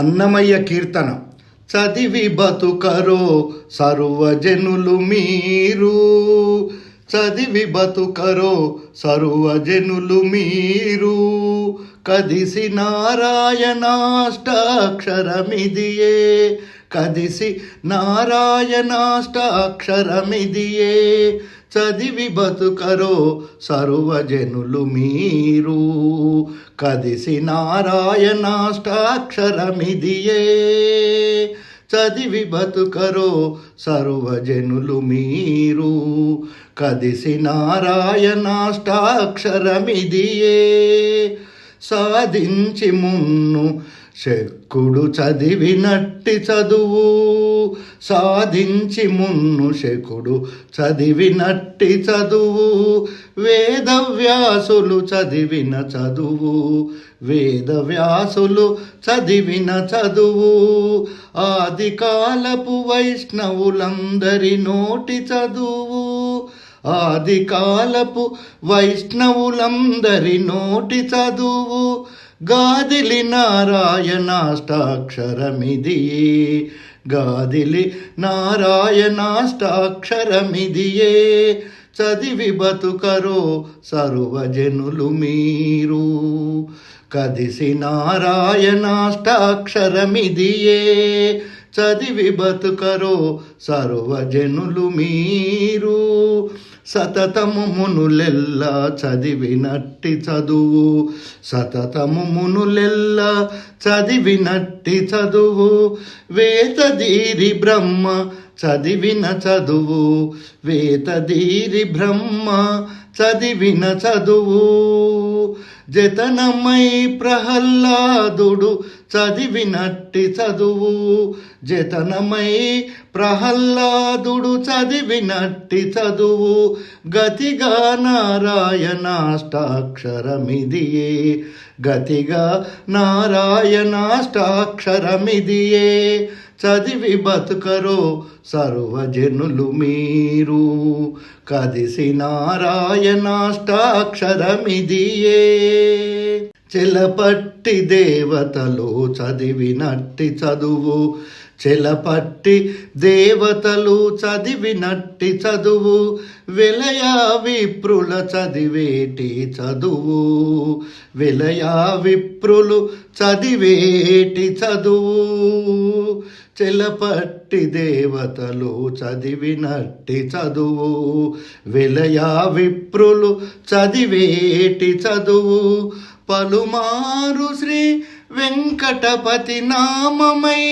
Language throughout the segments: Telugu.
అన్నమయ్య కీర్తన. చదివి బతుకరో సర్వజనులు మీరు. చదివి బతుకరో సర్వజనులు మీరు. కదిసి నారాయణాష్టాక్షరమిదియే. కదిసి నారాయణాష్టాక్షరమిదియే. చదివి బతుకరో సర్వజనులు మీరు. కదిసి నారాయణాష్టాక్షరమిదియే. చదివి బతుకరో సర్వజనులు మీరు. కదిసి నారాయణాష్టాక్షరమిదియే. సాధించి మున్ను. శకుడు చదివినట్టి చదువు. సాధించి మున్ను శకుడు చదివినట్టి చదువు. వేదవ్యాసులు చదివిన చదువు. వేదవ్యాసులు చదివిన చదువు. ఆదికాలపు వైష్ణవులందరి నోటి చదువు. ఆది కాలపు వైష్ణవులందరి నోటి చదువు గాదిలి నారాయణాష్టాక్షరమిది. గాదిలి నారాయణాష్టాక్షరమిదియే చదివి బతుకరో సర్వజనులు మీరు. కదిసి నారాయణాష్టాక్షరమిదియే చదివి బతుకరో సర్వజనులు మీరు. సతతము మునులెల్లా చదివినట్టి చదువు. సతతము మునులెల్లా చదివినట్టి చదువు. వేతదీరి బ్రహ్మ చదివిన చదువు. వేతదీరి బ్రహ్మ చదివిన చదువు. జతనమై ప్రహ్లాదుడు చదివినట్టి చదువు. జతనమై ప్రహ్లాదుడు చదివినట్టి చదువు. గతిగా నారాయణాష్టాక్షరమిదియే. గతిగా నారాయణాష్టాక్షరమిదియే. చదివి బతుకరో సర్వజనులు మీరు. కదిసి నారాయణాష్టాక్షరమిదియే. చెలపట్టి దేవతలు చదివినట్టి చదువు. చెలపట్టి దేవతలు చదివినట్టి చదువు విలయా విప్రుల చదివేటి చదువు విలయా విప్రులు చదివేటి చదువు. చెలపట్టి దేవతలు చదివినట్టి చదువు విలయా విప్రులు చదివేటి చదువు. పలుమారు శ్రీ వెంకటపతి నామమై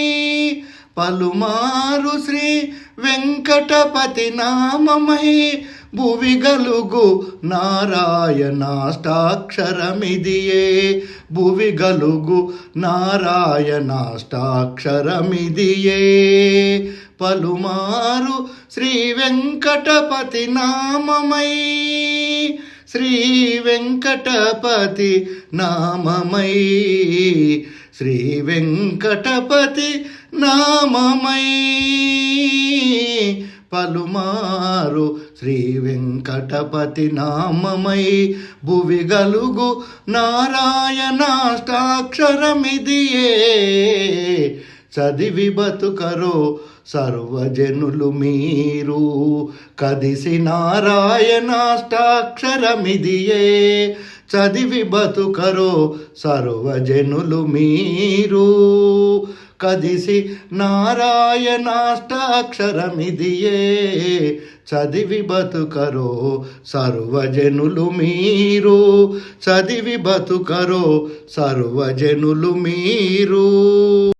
పలుమారు శ్రీ వెంకటపతి నామమై భువి గలుగు నారాయణాష్టాక్షరమిదియే. భువి గలుగు నారాయణాష్టాక్షరమిదియే. పలుమారు శ్రీ వెంకటపతి నామమై శ్రీ వెంకటపతి నామమై శ్రీ వెంకటపతి నామమై పలుమారు శ్రీ వెంకటపతి నామమై భువి గలుగు నారాయణాష్టాక్షరమిదియే చదివి బతుకరో సర్వజనులు మీరు కదిసి నారాయణాష్టాక్షరమిదియే. చదివి బతుకరో సర్వజనులు మీరు కదిసి నారాయణాష్టాక్షరమిదియే. చదివి బతుకరో సర్వజనులు మీరు చదివి బతుకరో సర్వజనులు మీరు.